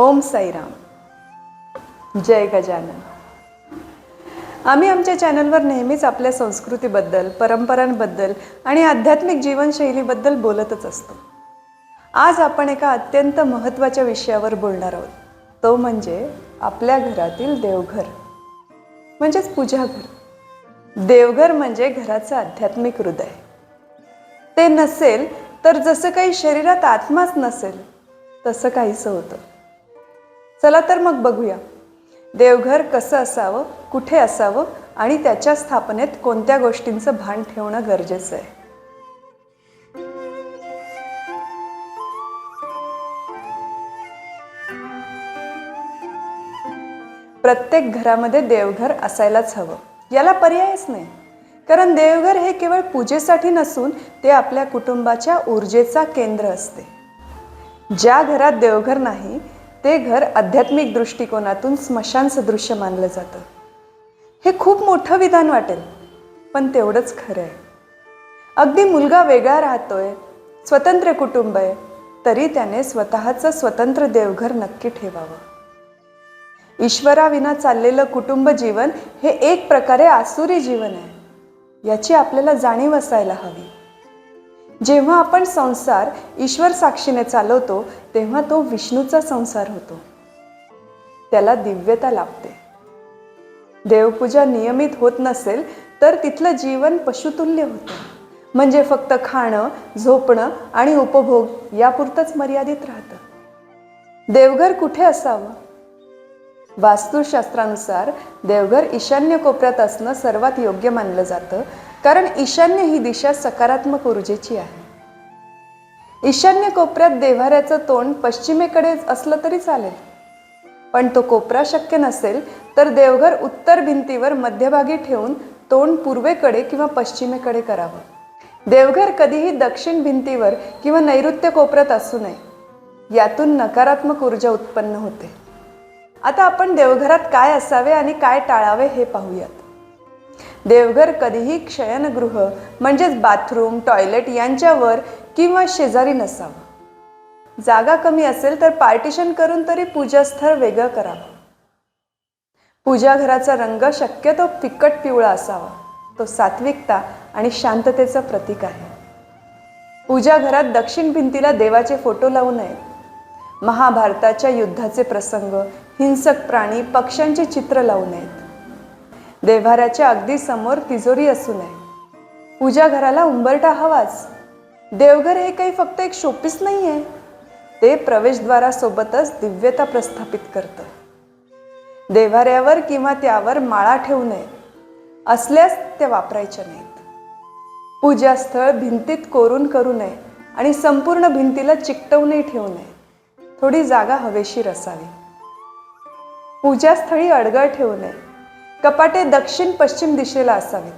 ओम साईराम. जय गजानन. आम्ही आमच्या चॅनलवर नेहमीच आपल्या संस्कृतीबद्दल परंपरांबद्दल आणि आध्यात्मिक जीवनशैलीबद्दल बोलतच असतो. आज आपण एका अत्यंत महत्त्वाच्या विषयावर बोलणार आहोत. तो म्हणजे आपल्या घरातील देवघर. म्हणजेच पूजाघर. देवघर म्हणजे घराचं आध्यात्मिक हृदय. ते नसेल तर जसं काही शरीरात आत्माच नसेल तसं काहीसं होतं. चला तर मग बघूया. देवघर कसं असावं कुठे असावं आणि त्याच्या स्थापनेत कोणत्या गोष्टींचं भान ठेवणं गरजेचं आहे? प्रत्येक घरामध्ये देवघर असायलाच हवं. याला पर्यायच नाही. कारण देवघर हे केवळ पूजेसाठी नसून ते आपल्या कुटुंबाच्या ऊर्जेचा केंद्र असते. ज्या घरात देवघर नाही ते घर आध्यात्मिक दृष्टिकोनातून स्मशान सदृश्य मानलं जातं. हे खूप मोठं विधान वाटेल पण तेवढंच खरं आहे. अगदी मुलगा वेगळा राहतोय स्वतंत्र कुटुंब आहे तरी त्याने स्वतःचं स्वतंत्र देवघर नक्की ठेवावं. ईश्वराविना चाललेलं कुटुंब जीवन हे एक प्रकारे आसुरी जीवन आहे याची आपल्याला जाणीव असायला हवी. जेव्हा आपण संसार ईश्वर साक्षीने चालवतो तेव्हा तो विष्णूचा संसार होतो. त्याला दिव्यता लाभते. देवपूजा नियमित होत नसेल तर तिथलं जीवन पशुतुल्य होतं. म्हणजे फक्त खाणं झोपणं आणि उपभोग यापुरतंच मर्यादित राहतं. देवघर कुठे असावं? वास्तुशास्त्रानुसार देवघर ईशान्य कोपऱ्यात असणं सर्वात योग्य मानलं जातं. कारण ईशान्य ही दिशा सकारात्मक ऊर्जेची आहे. ईशान्य कोपऱ्यात देव्हाऱ्याचं तोंड पश्चिमेकडे असलं तरी चालेल. पण तो कोपरा शक्य नसेल तर देवघर उत्तर भिंतीवर मध्यभागी ठेवून तोंड पूर्वेकडे किंवा पश्चिमेकडे करावं. देवघर कधीही दक्षिण भिंतीवर किंवा नैऋत्य कोपऱ्यात असू नये. यातून नकारात्मक ऊर्जा उत्पन्न होते. आता आपण देवघरात काय असावे आणि काय टाळावे हे पाहूयात. देवघर कधीही शयनगृह म्हणजेच बाथरूम टॉयलेट यांच्यावर किंवा शेजारी नसावं. जागा कमी असेल तर पार्टिशन करून तरी पूजास्थळ वेगळं करावं. पूजाघराचा रंग शक्यतो फिकट पिवळा असावा. तो सात्विकता आणि शांततेचं प्रतीक आहे. पूजाघरात दक्षिण भिंतीला देवाचे फोटो लावू नयेत महाभारताच्या युद्धाचे प्रसंग हिंसक प्राणी पक्ष्यांचे चित्र लावू नयेत. देव्हाऱ्याच्या अगदी समोर तिजोरी असू नये. पूजा घराला उंबरटा हवाच. देवघर हे काही फक्त एक शोपीस नाही आहे ते प्रवेशद्वारासोबतच दिव्यता प्रस्थापित करतं. देव्हाऱ्यावर किंवा त्यावर माळा ठेवू नये. असल्यास त्या वापरायच्या नाहीत. पूजास्थळ भिंतीत कोरून करू नये आणि संपूर्ण भिंतीला चिकटवूनही ठेवू नये. थोडी जागा हवेशीर असावी. पूजास्थळी अडगळ ठेवू नये. कपाटे दक्षिण पश्चिम दिशेला असावीत.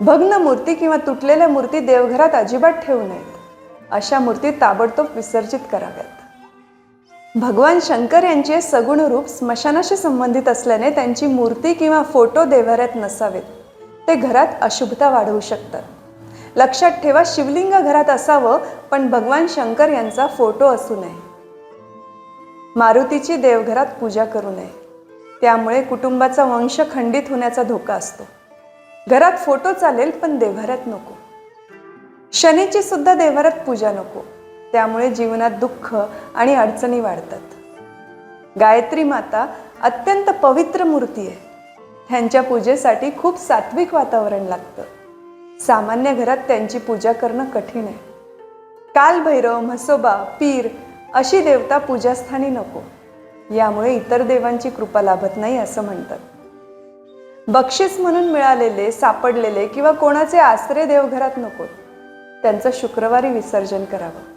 भग्न मूर्ती किंवा तुटलेल्या मूर्ती देवघरात अजिबात ठेवू नयेत. अशा मूर्ती ताबडतोब विसर्जित कराव्यात. भगवान शंकर यांचे सगुण रूप स्मशानाशी संबंधित असल्याने त्यांची मूर्ती किंवा फोटो देवघरात नसावेत. ते घरात अशुभता वाढवू शकतात. लक्षात ठेवा शिवलिंग घरात असावं पण भगवान शंकर यांचा फोटो असू नये. मारुतीची देवघरात पूजा करू नये. त्यामुळे कुटुंबाचा वंश खंडित होण्याचा धोका असतो. घरात फोटो चालेल पण देव्हाऱ्यात नको. शनीची सुद्धा देव्हाऱ्यात पूजा नको. त्यामुळे जीवनात दुःख आणि अडचणी वाढतात. गायत्री माता अत्यंत पवित्र मूर्ती आहे. त्यांच्या पूजेसाठी खूप सात्विक वातावरण लागतं. सामान्य घरात त्यांची पूजा करणं कठीण आहे. कालभैरव म्हसोबा पीर अशी देवता पूजास्थानी नको. यामुळे इतर देवांची कृपा लाभत नाही असं म्हणतात. बक्षीस म्हणून मिळालेले सापडलेले किंवा कोणाचे आसरे देवघरात नकोत त्यांचं शुक्रवारी विसर्जन करावं.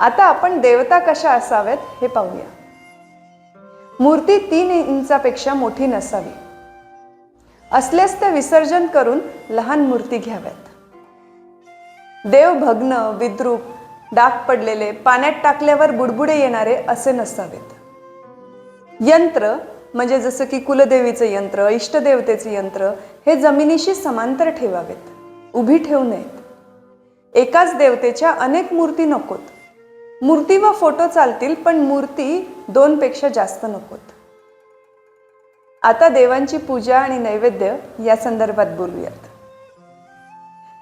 आता आपण देवता कशा असाव्यात हे पाहूया. मूर्ती तीन इंचापेक्षा मोठी नसावी. असल्यास ते विसर्जन करून लहान मूर्ती घ्याव्यात. देव भग्न विद्रूप डाग पडलेले पाण्यात टाकल्यावर बुडबुडे येणारे असे नसावेत. यंत्र म्हणजे जसं की कुलदेवीचं यंत्र इष्टदेवतेचं यंत्र हे जमिनीशी समांतर ठेवावेत उभी ठेवू नयेत. एकाच देवतेच्या अनेक मूर्ती नकोत. मूर्ती व फोटो चालतील पण मूर्ती दोनपेक्षा जास्त नकोत. आता देवांची पूजा आणि नैवेद्य या संदर्भात बोलूयात.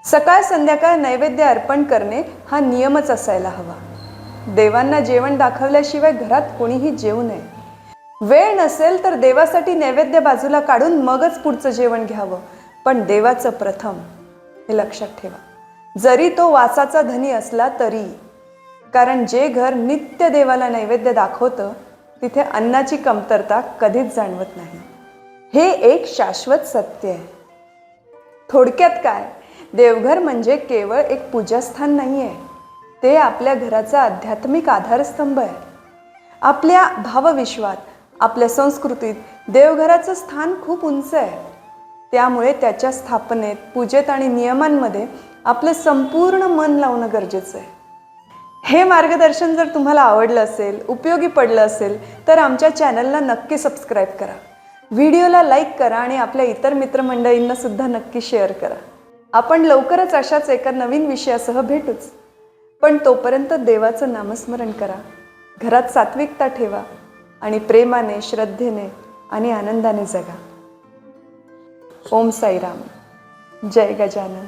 सकाळ संध्याकाळ नैवेद्य अर्पण करणे हा नियमच असायला हवा. देवांना जेवण दाखवल्याशिवाय घरात कोणीही जेवू नये. वेळ नसेल तर देवासाठी नैवेद्य बाजूला काढून मगच पुढचं जेवण घ्यावं. पण देवाचं प्रथम हे लक्षात ठेवा. जरी तो वासाचा धनी असला तरी कारण जे घर नित्य देवाला नैवेद्य दाखवतं तिथे अन्नाची कमतरता कधीच जाणवत नाही. हे एक शाश्वत सत्य आहे. थोडक्यात काय? देवघर म्हणजे केवळ एक पूजास्थान नाही आहे ते आपल्या घराचा आध्यात्मिक आधारस्तंभ आहे. आपल्या भावविश्वात आपल्या संस्कृतीत देवघराचं स्थान खूप उंच आहे. त्यामुळे त्याच्या स्थापनेत पूजेत आणि नियमांमध्ये आपलं संपूर्ण मन लावणं गरजेचं आहे. हे मार्गदर्शन जर तुम्हाला आवडलं असेल उपयोगी पडलं असेल तर आमच्या चॅनलला नक्की सबस्क्राईब करा. व्हिडिओला लाईक करा आणि आपल्या इतर मित्रमंडळींना सुद्धा नक्की शेअर करा. आपण लवकरच अशाच एका नवीन विषयासह भेटूच. पण तोपर्यंत देवाचं नामस्मरण करा. घरात सात्विकता ठेवा. आणि प्रेमाने श्रद्धेने आणि आनंदाने जगा. ओम साईराम. जय गजानन.